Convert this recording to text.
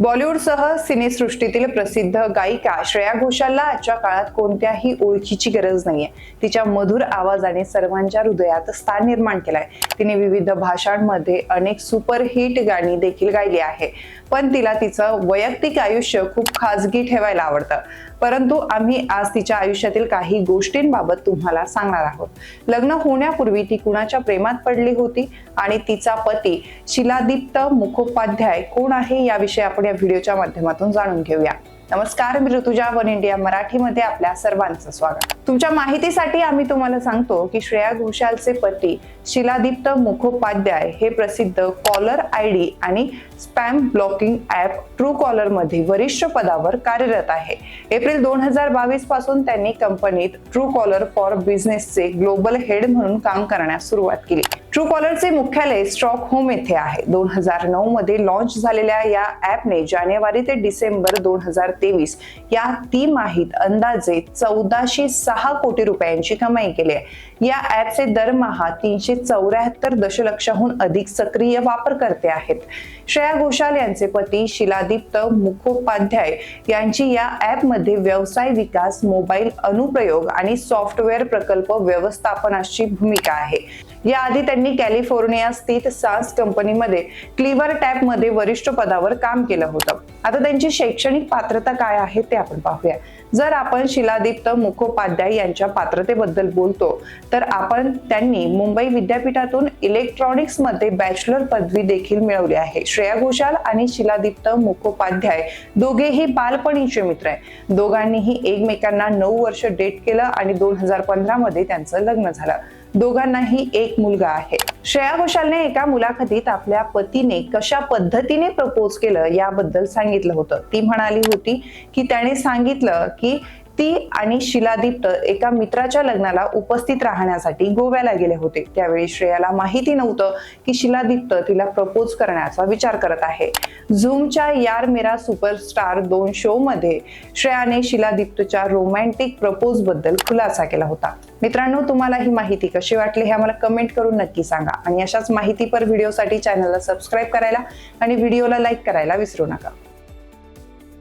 बॉलिवूडसह सिनेसृष्टीतील प्रसिद्ध गायिका श्रेया घोषालला आजच्या काळात कोणत्याही ओळखीची गरज नाहीये. तिच्या मधुर आवाजाने सर्वांच्या हृदयात स्थान निर्माण केलंय. तिने विविध भाषांमध्ये अनेक सुपरहिट गाणी देखील गायली आहे. पण तिला तिचं वैयक्तिक आयुष्य खूप खाजगी ठेवायला आवडतं. परंतु आम्ही आज तिच्या आयुष्यातील काही गोष्टींबाबत तुम्हाला सांगणार आहोत. लग्न होण्यापूर्वी ती कुणाच्या प्रेमात पडली होती? आणि तिचा पती शिलादीप्त मुखोपाध्याय कोण आहे? याविषयी आपण या व्हिडिओच्या माध्यमातून जाणून घेऊया. नमस्कार मी ऋतुजा वन इंडिया मराठीमध्ये आपल्या सर्वांचं स्वागत. तुमच्या माहितीसाठी आम्ही तुम्हाला सांगतो की श्रेया घोषालचे पती शिलादीप्त मुखोपाध्याय हे प्रसिद्ध कॉलर आय डी आणि स्पॅम ब्लॉकिंग ऍप ट्रू कॉलरमध्ये वरिष्ठ पदावर कार्यरत आहे. एप्रिल दोन हजार बावीसपासून त्यांनी कंपनीत ट्रू कॉलर फॉर बिझनेसचे ग्लोबल हेड म्हणून काम करण्यास सुरुवात केली. ट्रू कॉलरचे मुख्यालय स्टॉकहोम येथे आहे. दोन हजार नऊ मध्ये लॉन्च झालेल्या या ऍपने जानेवारी ते डिसेंबर दोन हजार तेवीस या तिमाहीत अंदाजे चौदाशे सहा कोटी रुपयांची कमाई केली आहे. या ऍपचे दरमहा तीनशे चौऱ्याहत्तर दशलक्षाहून अधिक सक्रिय वापरकर्ते आहेत. श्रेया घोषाल यांचे पती शिलादीप्त मुखोपाध्याय यांची या ऍपमध्ये व्यवसाय विकास मोबाईल अनुप्रयोग आणि सॉफ्टवेअर प्रकल्प व्यवस्थापनाची भूमिका आहे. याआधी त्यांनी कॅलिफोर्निया स्थित सास कंपनीमध्ये क्लिव्हर टॅपमध्ये वरिष्ठ पदावर काम केलं होतं. आता त्यांची शैक्षणिक पात्रता काय आहे ते आपण पाहूया. जर आपण शिलादीप्त मुखोपाध्याय यांच्या पात्रतेबद्दल बोलतो तर आपण त्यांनी मुंबई विद्यापीठातून इलेक्ट्रॉनिक्समध्ये बॅचलर पदवी देखील मिळवली आहे. श्रेया घोषाल आणि शिलादीप्त मुखोपाध्याय दोघेही बालपणीचे मित्र आहे दोघांनीही एकमेकांना नऊ वर्ष डेट केलं आणि दोन हजार पंधरा मध्ये त्यांचं लग्न झालं. दोघांनाही एक मुलगा आहे. श्रेया घोषालने एका मुलाखतीत आपल्या पतीने कशा पद्धतीने प्रपोज केलं याबद्दल सांगितलं होतं. ती म्हणाली होती की त्याने सांगितलं की ती आणि शिलादीप्त एका मित्राच्या लग्नाला उपस्थित राहण्यासाठी गोव्याला गेले होते. त्यावेळी श्रेयाला माहिती नव्हतं की शिलादीप्त तिला प्रपोज करण्याचा विचार करत आहे. झूमच्या यार मेरा सुपरस्टार दोन शो मध्ये श्रेयाने शिलादीप्तच्या रोमॅन्टिक प्रपोजबद्दल खुलासा केला होता. मित्रांनो तुम्हाला ही माहिती कशी वाटली हे आम्हाला कमेंट करून नक्की सांगा. आणि अशाच माहितीपर व्हिडिओसाठी चॅनलला सबस्क्राईब करायला आणि व्हिडिओला लाईक करायला विसरू नका.